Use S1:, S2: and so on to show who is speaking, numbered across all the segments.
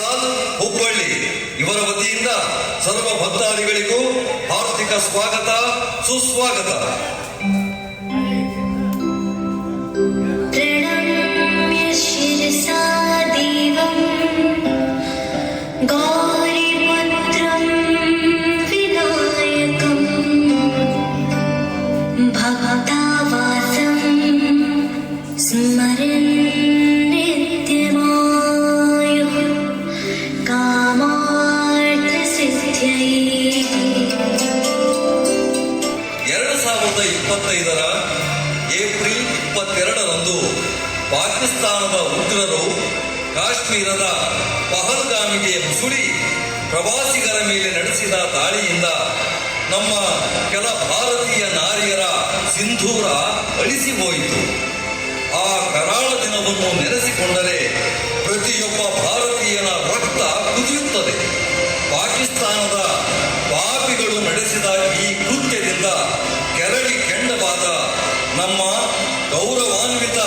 S1: ಸಾಲ್ ಹುಬ್ಬಳ್ಳಿ ಇವರ ವತಿಯಿಂದ ಸರ್ವ ಭಕ್ತಾದಿಗಳಿಗೂ ಹಾರ್ದಿಕ ಸ್ವಾಗತ ಸುಸ್ವಾಗತ
S2: प्रणम्य शिरसा देवम् गौरीपुत्रं विनायकम् भक्तावासं स्मरन्
S1: ಇಪ್ಪತ್ತೈದರ ಏಪ್ರಿಲ್ ಇಪ್ಪತ್ತೆರಡರಂದು ಪಾಕಿಸ್ತಾನದ ಉಗ್ರರು ಕಾಶ್ಮೀರದ ಪಹಲ್ಗಾಮಿಗೆ ಮುಸುಳಿ ಪ್ರವಾಸಿಗರ ಮೇಲೆ ನಡೆಸಿದ ದಾಳಿಯಿಂದ ನಮ್ಮ ಕೆಲ ಭಾರತೀಯ ನಾರಿಯರ ಸಿಂಧೂರ ಅಳಿಸಿ ಹೋಯಿತು. ಆ ಕರಾಳ ದಿನವನ್ನು ನೆನೆಸಿಕೊಂಡರೆ ಪ್ರತಿಯೊಬ್ಬ ಭಾರತೀಯನ ರಕ್ತ ಕುದಿಯುತ್ತದೆ. ಪಾಕಿಸ್ತಾನದ ಪಾಪಿಗಳು ನಡೆಸಿದ ಈ ಕೃತ್ಯದಿಂದ ನಮ್ಮ ಗೌರವಾನ್ವಿತ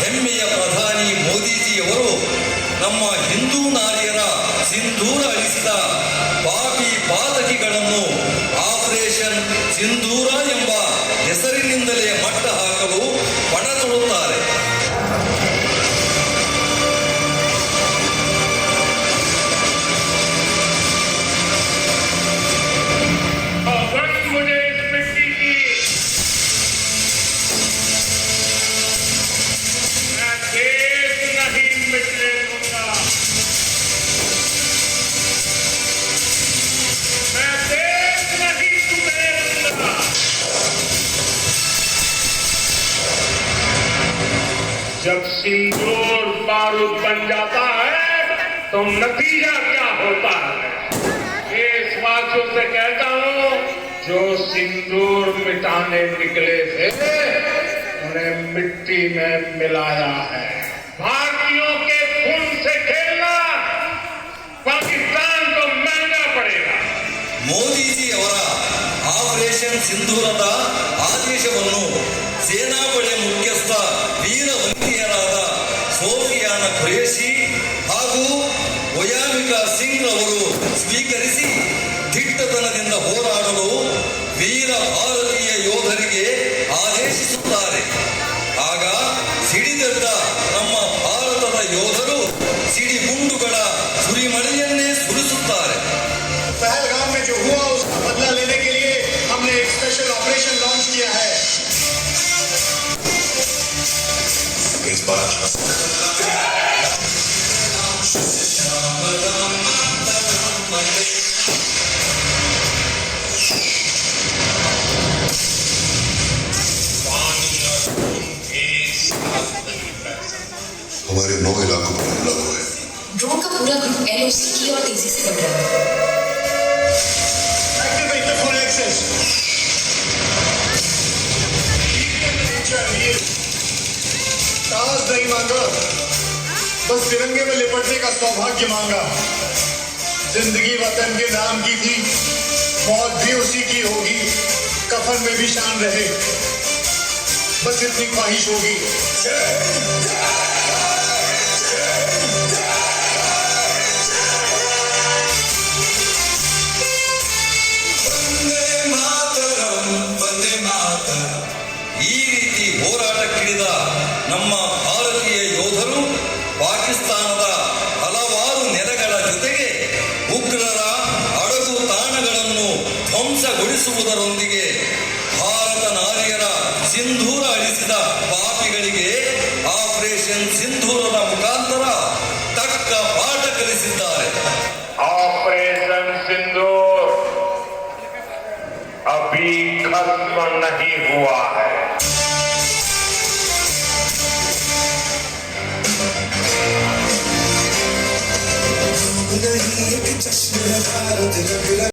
S1: ಹೆಮ್ಮೆಯ ಪ್ರಧಾನಿ ಮೋದಿಜಿಯವರು ನಮ್ಮ ಹಿಂದೂ ನಾರಿಯರ ಸಿಂಧೂರ ಅಳಿಸಿದ ಪಾಪಿ ಪಾತಕಿಗಳನ್ನು ಆಪರೇಷನ್ ಸಿಂಧೂರ ಎಂಬ ಹೆಸರಿನಿಂದಲೇ ಮಟ್ಟ ಹಾಕಲು
S3: जब सिंदूर बारूद बन जाता है तो नतीजा क्या होता है देशवासियों से कहता हूं जो सिंदूर मिटाने निकले थे उन्हें मिट्टी में मिलाया है भारतीयों के खून से खेलना पाकिस्तान को महंगा पड़ेगा
S1: ಮೋದಿಜಿ ಅವರ ಆಪರೇಷನ್ ಸಿಂಧೂರದ ಆದೇಶವನ್ನು ಖುರೇಶಿ ಹಾಗೂ ವಯಾಮಿಕಾ ಸಿಂಗ್ ಅವರು ಸ್ವೀಕರಿಸಿ ದಿಟ್ಟತನದಿಂದ ಹೋರಾಡಲು ವೀರ ಭಾರತೀಯ ಯೋಧರಿಗೆ ಆದೇಶಿಸುತ್ತಾರೆ. ಆಗ ಸಿಡಿದೆದ್ದ
S4: हमारे नौ इलाकों पर हमला हुआ है।
S5: ड्रोन का पूरा ग्रुप एलओसी की और तेज़ी से बढ़ रहा है।
S6: साहस नहीं मांगा बस तिरंगे में लिपटने का सौभाग्य मांगा जिंदगी वतन के नाम की थी मौत भी उसी की होगी कफन में भी शान रहे बस इतनी ख्वाहिश होगी
S1: ಈ ರೀತಿ ಹೋರಾಟಕ್ಕಿಳಿದ ನಮ್ಮ ಭಾರತೀಯ ಯೋಧರು ಪಾಕಿಸ್ತಾನದ ಹಲವಾರು ನೆಲೆಗಳ ಜೊತೆಗೆ ಉಗ್ರರ ಅಡಗು ತಾಣಗಳನ್ನು ಧ್ವಂಸಗೊಳಿಸುವುದರೊಂದಿಗೆ ಭಾರತ ನಾರಿಯರ ಸಿಂಧೂರ ಅಳಿಸಿದ ಪಾಪಿಗಳಿಗೆ ಆಪರೇಷನ್ ಸಿಂಧೂರದ ಮುಖಾಂತರ ತಕ್ಕ ಪಾಠ ಕಲಿಸಿದ್ದಾರೆ.
S3: ಆಪರೇಷನ್ ಸಿಂಧೂರ್ ಅಭಿ
S4: ಖತ್ಮ ನಹಿ ಹುವಾ ಹೈ. No te.